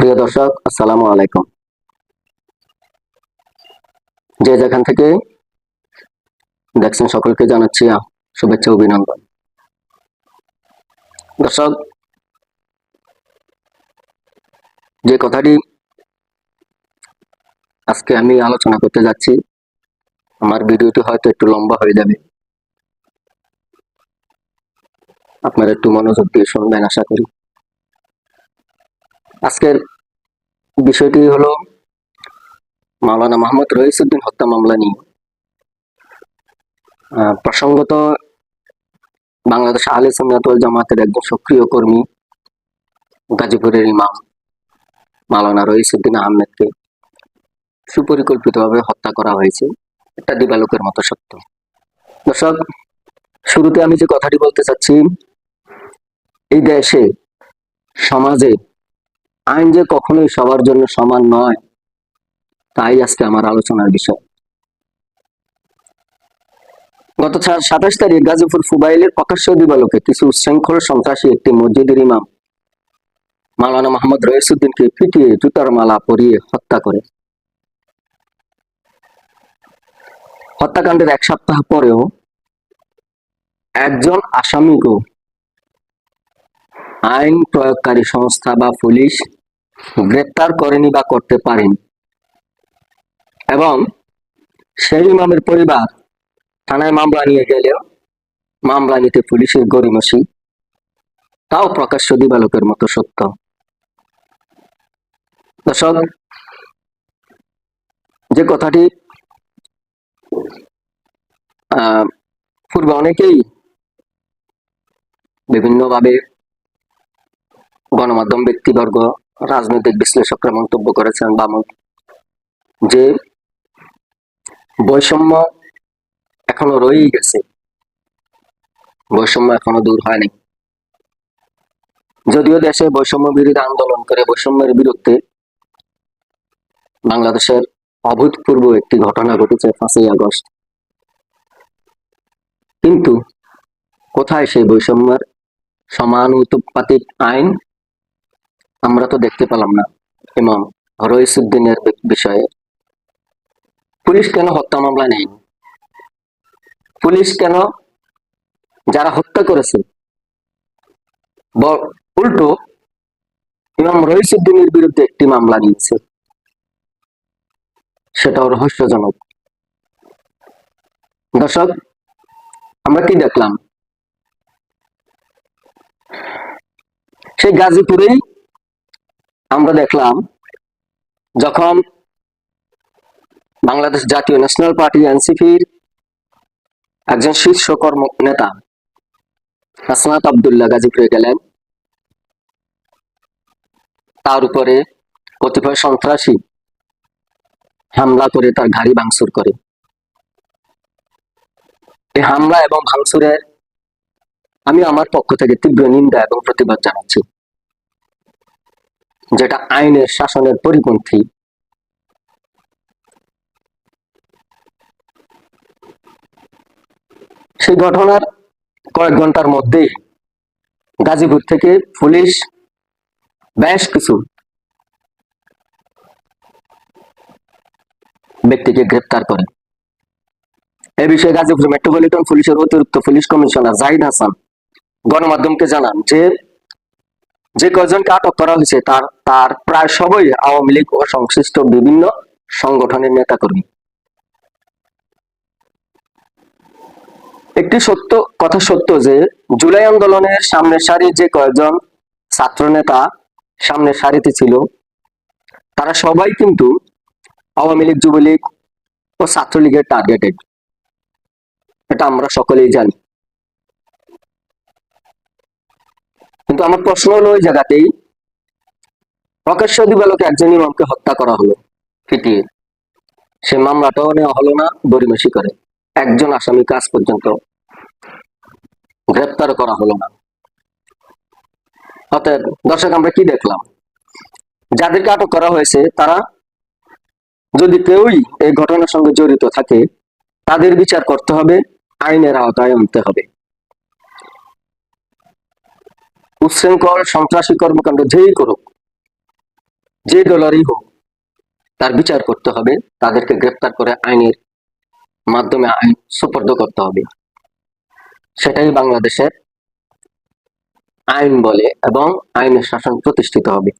প্রিয় দর্শক, আসসালামু আলাইকুম। যে যেখান থেকে দেখছেন সকলকে জানাচ্ছি শুভেচ্ছা, অভিনন্দন। দর্শক, যে কথাটি আজকে আমি আলোচনা করতে যাচ্ছি, আমার ভিডিওটি হয়তো একটু লম্বা হয়ে যাবে। আপনারা একটু মনোযোগ দিয়ে শুনবেন, আশা করি। আজকের বিষয়টি হলো মাওলানা মোহাম্মদ রইসুদ্দিন হত্যা মামলা নিয়ে। প্রসঙ্গত বাংলাদেশ আহলে সুন্নাত ওয়াল জামাতের একজন সক্রিয় কর্মী, গাজীপুরের ইমাম মাওলানা রইসুদ্দিন আহমেদকে সুপরিকল্পিতভাবে হত্যা করা হয়েছে। এটা দিবালোকের মতো সত্য। দর্শক, শুরুতে আমি যে কথাটি বলতে চাচ্ছি, এই দেশে, সমাজে আইন যে কখনোই সবার জন্য সমান নয়, তাই আজকে আমার আলোচনার বিষয়। গত সাতাশ তারিখ গাজীপুর ফুবাইলের প্রকাশ্য দিবালোকে কিছু উচ্ছৃঙ্খল, সন্ত্রাসী একটি মসজিদের ইমাম মাওলানা মোহাম্মদ রইসুদ্দিনকে পিটিয়ে জুতার মালা পরিয়ে হত্যা করে। হত্যাকাণ্ডের এক সপ্তাহ পরেও একজন আসামিকেও আইন প্রয়োগকারী সংস্থা বা পুলিশ গ্রেপ্তার করেনি বা করতে পারেনি। এবং সেই ইমামের পরিবার থানায় মামলা নিয়ে গেলেও মামলা নিতে পুলিশের গরিমসি তাও প্রকাশ্য দিবালোকের মতো সত্য। দর্শক যে কথাটি আহ, পূর্বে অনেকেই বিভিন্নভাবে গণমাধ্যম ব্যক্তিবর্গ, রাজনৈতিক বিশ্লেষকরা মন্তব্য করেছেন বা যে বৈষম্য এখনও রয়েই গেছে। বৈষম্য এখনও দূর হয়নি। যদিও দেশে বৈষম্য বিরোধী আন্দোলন করে বৈষম্যের বিরুদ্ধে বাংলাদেশের অভূতপূর্ব একটি ঘটনা ঘটেছে পাঁচই আগস্ট। কিন্তু কোথায় সেই বৈষম্যের সমানুপাতিক আইন আমরা তো দেখতে পেলাম না। ইমাম রইসুদ্দিনের বিষয়ে। পুলিশ কেন হত্যা মামলা নেই পুলিশ কেন যারা হত্যা করেছে? উল্টো, ইমাম রইসুদ্দিনের বিরুদ্ধে একটি মামলা নিয়েছে। সেটাও রহস্যজনক। দর্শক, আমরা কি দেখলাম? সেই গাজীপুরেই আমরা দেখলাম যখন বাংলাদেশ জাতীয় ন্যাশনাল পার্টি, এনসিপির একজন শীর্ষ কর্ম নেতা হাসনাত আবদুল্লাহ গাজীপুরে গেলেন। তার উপরে কতিপয় সন্ত্রাসী হামলা করে তার গাড়ি ভাঙচুর করে। এই হামলা এবং ভাঙচুরের আমি আমার পক্ষ থেকে তীব্র নিন্দা এবং প্রতিবাদ জানাচ্ছি। যেটা আইনের শাসনের পরিপন্থী। সেই ঘটনার কয়েক ঘণ্টার মধ্যে গাজীপুর থেকে পুলিশ বেশ কিছু ব্যক্তিকে গ্রেপ্তার করে। এ বিষয়ে গাজীপুর মেট্রোপলিটন পুলিশের অতিরিক্ত পুলিশ কমিশনার জাহিদ হাসান গণমাধ্যমকে জানান যে যে কয়জনকে আটক করা হয়েছে, তার তার প্রায় সবই আওয়ামী লীগ ও সংশ্লিষ্ট বিভিন্ন সংগঠনের নেতাকর্মী। একটি সত্য, কথা সত্য যে, জুলাই আন্দোলনের সামনের সারি যে কয়েকজন ছাত্র নেতা সামনের সারিতে ছিল, তারা সবাই কিন্তু আওয়ামী লীগ, যুবলীগ ও ছাত্রলীগের টার্গেটেড এটা আমরা সকলেই জানি। কিন্তু আমার প্রশ্ন হলো ওই জায়গাতেই প্রকাশ্য দিবালোকে একজন ইমামকে হত্যা করা হলো ফিটিয়ে সে মামলাটাও নেওয়া হলো না গরিমাসি করে। একজন আসামি কাজ পর্যন্ত গ্রেপ্তার করা হলো না। অতএব দর্শক, আমরা কি দেখলাম? যাদেরকে আটক করা হয়েছে, তারা যদি কেউই এই ঘটনার সঙ্গে জড়িত থাকে, তাদের বিচার করতে হবে, আইনের আওতায় আনতে হবে। উচ্ছৃঙ্খল, সন্ত্রাসী কর্মকাণ্ড যেই করুক, যে দলেরই হোক, তার বিচার করতে হবে, তাদেরকে গ্রেপ্তার করে আইনের মাধ্যমে আইন সুপর্দ করতে হবে। সেটাই বাংলাদেশের আইন বলে এবং আইনের শাসন প্রতিষ্ঠিত হবে।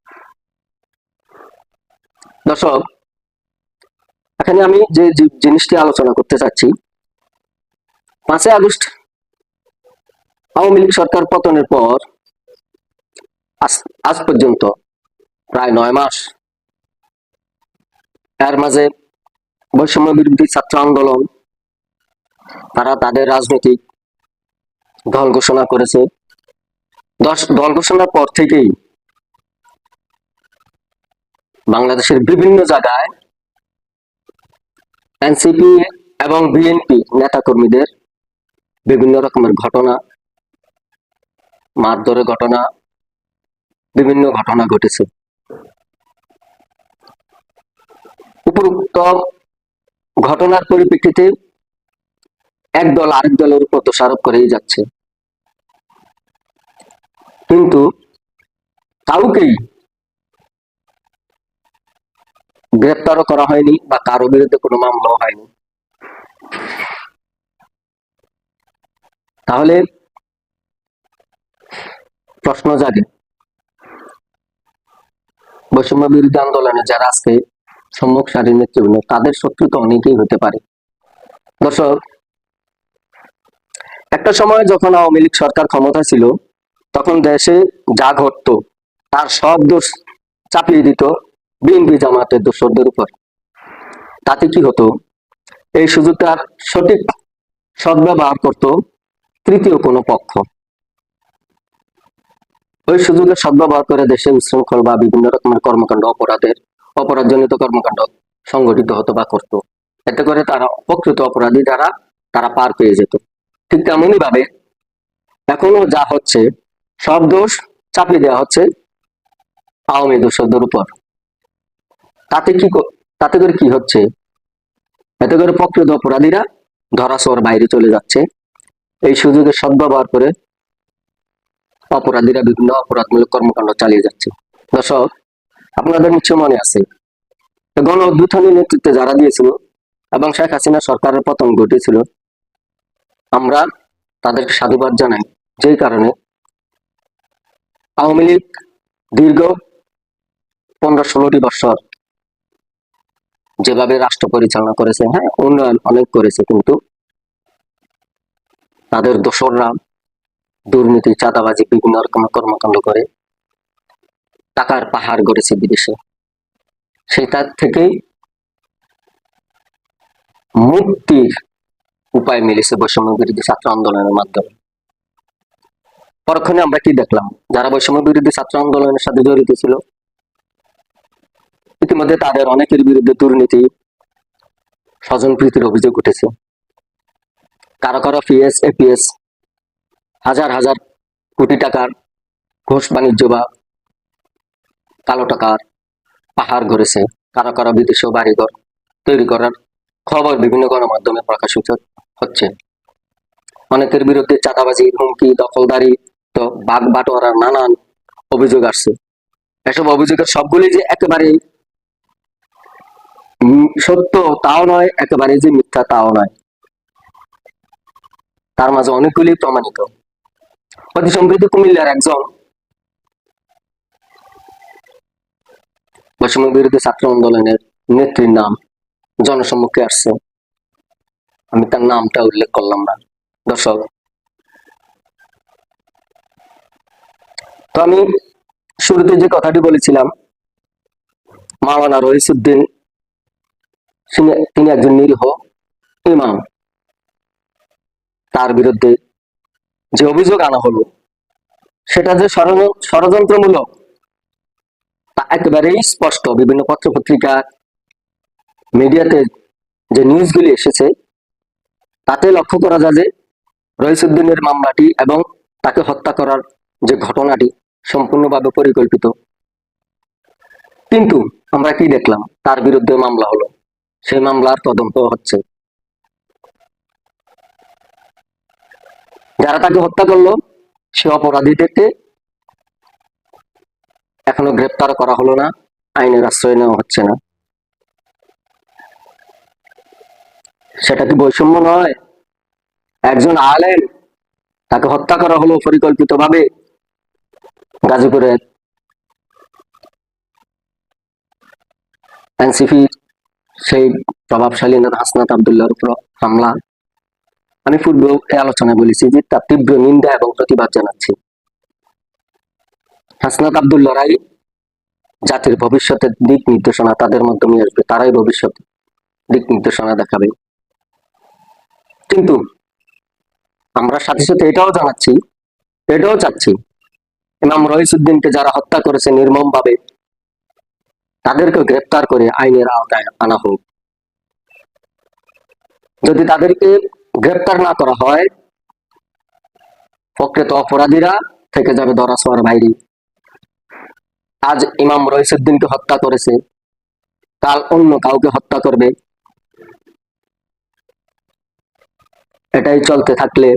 দর্শক, এখানে আমি যে জিনিসটি আলোচনা করতে চাচ্ছি, পাঁচই আগস্ট আওয়ামী লীগ সরকার পতনের পর আজ পর্যন্ত, প্রায় নয় মাস। এর মাঝে বৈষম্য বিরোধী ছাত্র আন্দোলন, তারা তাদের রাজনৈতিক দল ঘোষণা করেছে। দল ঘোষণার পর থেকেই বাংলাদেশের বিভিন্ন জায়গায় এনসিপি এবং বিএনপি নেতাকর্মীদের বিভিন্ন রকমের ঘটনা, মারধরের ঘটনা বিভিন্ন ঘটনা ঘটেছে। উপরোক্ত ঘটনার পরিপ্রেক্ষিতে এক দল আরেক দলের উপর দোষারোপ করেই যাচ্ছে। কিন্তু কাউকেই গ্রেপ্তারও করা হয়নি বা কারও বিরুদ্ধে কোনো মামলাও হয়নি। তাহলে প্রশ্ন জাগে বৈষম্য বিরোধী আন্দোলনে যারা আজকে সম্মুখ সারির নেতৃবৃন্দ, তাদের শত্রু তো অনেকেই হতে পারে। দর্শক, একটা সময় যখন আওয়ামী লীগ সরকার ক্ষমতা ছিল, তখন দেশে যা ঘটতো, তার সব দোষ চাপিয়ে দিত বিএনপি জামাতের দোষরদের উপর। তাতে কি হতো? এই সুযোগটার সঠিক সদ্ব্যবহার করত তৃতীয় কোনো পক্ষ। ওই সুযোগের সদ্ব্যবহার করে দেশে উচ্ছৃঙ্খল বা বিভিন্ন রকমের কর্মকাণ্ড, অপরাধের, অপরাধজনিত কর্মকাণ্ড সংগঠিত হতো বা করতো। এতে করে তারা প্রকৃত অপরাধী যারা তারা পার পেয়ে যেত। ঠিক তেমনই ভাবে এখনও যা হচ্ছে, সব দোষ চাপিয়ে দেওয়া হচ্ছে আওয়ামী দোষদের উপর। তাতে কি তাতে করে কি হচ্ছে? এতে করে প্রকৃত অপরাধীরা ধরাছোঁয়ার বাইরে চলে যাচ্ছে। এই সুযোগের সদ্ব্যবহার করে অপরাধীরা বিভিন্ন অপরাধমূলক কর্মকাণ্ড চালিয়ে যাচ্ছে। দর্শক, আপনাদের নিশ্চয় মনে আছে গণ নেতৃত্বে যারা দিয়েছিল এবং শেখ হাসিনা সরকারের পতন ঘটেছিল আমরা তাদেরকে সাধুবাদ জানাই। যেই কারণে আওয়ামী লীগ দীর্ঘ পনেরো ষোলোটি বছর যেভাবে রাষ্ট্র পরিচালনা করেছে হ্যাঁ উন্নয়ন অনেক করেছে, কিন্তু তাদের দোসররা দুর্নীতি, চাঁদাবাজি, বিভিন্ন রকমের কর্মকাণ্ড করে টাকার পাহাড় গড়েছে বিদেশে। সেটার থেকেই মুক্তির উপায় মিলেছে বৈষম্য বিরোধী ছাত্র আন্দোলনের মাধ্যমে। পরক্ষণে আমরা কি দেখলাম? যারা বৈষম্য বিরোধী ছাত্র আন্দোলনের সাথে জড়িত ছিল, ইতিমধ্যে তাদের অনেকের বিরুদ্ধে দুর্নীতি স্বজন প্রীতির অভিযোগ উঠেছে। কারও কারও পিএস এপিএস হাজার হাজার কোটি টাকার ঘোষ বাণিজ্য বা কালো টাকার পাহাড় ঘুরেছে, কারও কারও বিদেশে বাড়িঘর তৈরি করার খবর বিভিন্ন গণমাধ্যমে প্রকাশিত হচ্ছে। অনেকের বিরুদ্ধে চাঁদাবাজি, হুমকি, দখলদারি তো বাঘ বাটোয়ারার নানান অভিযোগ আসছে। এসব অভিযোগের সবগুলি যে একেবারে সত্য তাও নয় একেবারে যে মিথ্যা তাও নয়। তার মাঝে অনেকগুলি প্রমাণিত। অতি সম্প্রতি কুমিল্লার একজন বৈষম্য বিরোধী ছাত্র আন্দোলনের নেত্রীর নাম জনসম্মুখে আসছে আমি তার নামটা উল্লেখ করলাম না দর্শক তো আমি শুরুতে যে কথাটি বলেছিলাম মাওলানা রহিসুদ্দিন তিনি- একজন নিরীহ ইমাম তার বিরুদ্ধে যে অভিযোগ আনা হলো, সেটা যে ষড়য- ষড়যন্ত্রমূলক, তা একেবারেই স্পষ্ট। বিভিন্ন পত্রপত্রিকা, মিডিয়াতে যে নিউজগুলি এসেছে, তাতে লক্ষ্য করা যায় যে রইসুদ্দিনের মামলাটি এবং তাকে হত্যা করার যে ঘটনাটি সম্পূর্ণভাবে পরিকল্পিত। কিন্তু আমরা কি দেখলাম? তার বিরুদ্ধে মামলা হলো। সেই মামলার তদন্ত হচ্ছে। যারা তাকে হত্যা করল, সে অপরাধীদেরকে এখনও গ্রেপ্তার করা হলো না, আইনের আশ্রয় নেওয়া হচ্ছে না। সেটা কি বৈষম্য নয়? একজন আলেম তাকে হত্যা করা হলো পরিকল্পিতভাবে গাজীপুরের এনসিপি সেই প্রভাবশালী নেতা হাসনাত আবদুল্লাহর উপর হামলা। আমি পূর্বে এই আলোচনায় বলেছি যে তার তীব্র নিন্দা এবং প্রতিবাদ জানাচ্ছি। হাসনাত আবদুল্লাহরাই জাতির ভবিষ্যতের দিক নির্দেশনা তাদের মাধ্যমে আসবে, তারাই ভবিষ্যৎ দিক নির্দেশনা দেখাবে। কিন্তু আমরা সাথে সাথে এটাও জানাচ্ছি, এটাও চাচ্ছি, ইমাম রহিসুদ্দিনকে যারা হত্যা করেছে নির্মম ভাবে তাদেরকে গ্রেপ্তার করে আইনের আওতায় আনা হোক। যদি তাদেরকে গ্রেপ্তার না করা হয়, প্রকৃত অপরাধীরা থেকে যাবে ধরাছোঁয়ার বাইরে। আজ ইমাম রহিসুদ্দিনকে হত্যা করেছে, কাল অন্য কাউকে হত্যা করবে। এটাই চলতে থাকলে,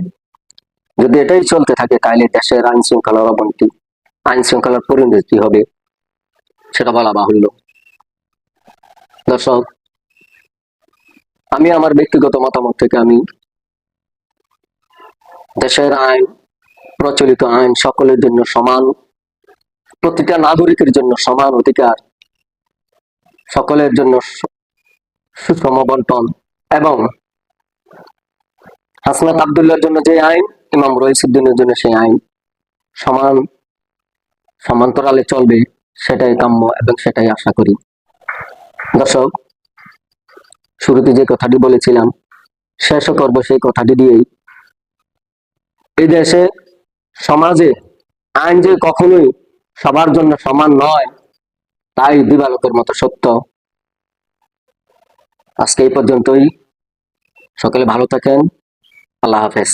যদি এটাই চলতে থাকে, তাহলে দেশের আইন শৃঙ্খলার অবনতি আইন শৃঙ্খলার পরিণতি হবে, সেটা বলা বাহুল্য। দর্শক, আমি আমার ব্যক্তিগত মতামত থেকে আমি দেশের আইন, প্রচলিত আইন সকলের জন্য সমান, প্রতিটা নাগরিকের জন্য সমান অধিকার, সকলের জন্য সুষম বন্টন এবং হাসনাত আবদুল্লার জন্য যে আইন, ইমাম রইসুদ্দিনের জন্য সেই আইন সমান, সমান্তরালে চলবে সেটাই কাম্য এবং সেটাই আশা করি। দর্শক, শুরুতে যে কথাটি বলেছিলাম, শেষও করব সেই কথাটি দিয়েই এই দেশে সমাজে আইন যে কখনোই সবার জন্য সমান নয়, তাই দিবালকের মতো সত্য। আজকে এই পর্যন্তই। সকলে ভালো থাকেন। আল্লাহ হাফেজ।